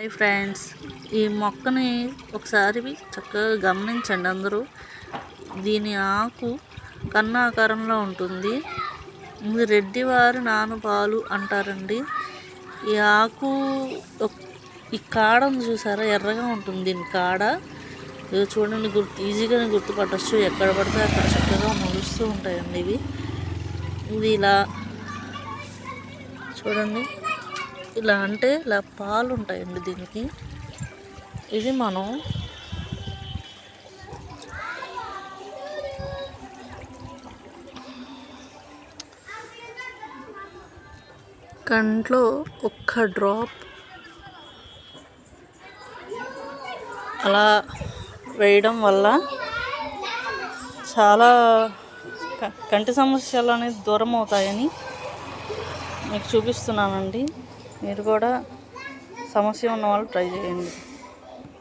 Hi friends. ఈ మొక్కని ఒకసారి చక్కగా గమనించండి అందరూ. దీని ఆకు కన్నాకారంలో ఉంటుంది. ఇది రెడ్డివారి నానుపాలు అంటారండి. ఈ ఆకు ఈ కాడను చూసారా? ఎర్రగా ఉంటుంది దీని కాడ. ఇవి చూడండి గుర్తు ఈజీగానే గుర్తుపట్టచ్చు. ఎక్కడ పడితే అక్కడ చక్కగా మొలుస్తూ ఉంటాయండి ఇవి. ఇది ఇలా చూడండి. ఇలా అంటే ఇలా పాలు ఉంటాయండి దీనికి. ఇది మనం కంట్లో ఒక్క డ్రాప్ అలా వేయడం వల్ల చాలా క- కంటి సమస్యలు అనేది దూరం అవుతాయని మీకు చూపిస్తున్నానండి. మీరు కూడా సమస్య ఉన్న వాళ్ళు ట్రై చేయండి.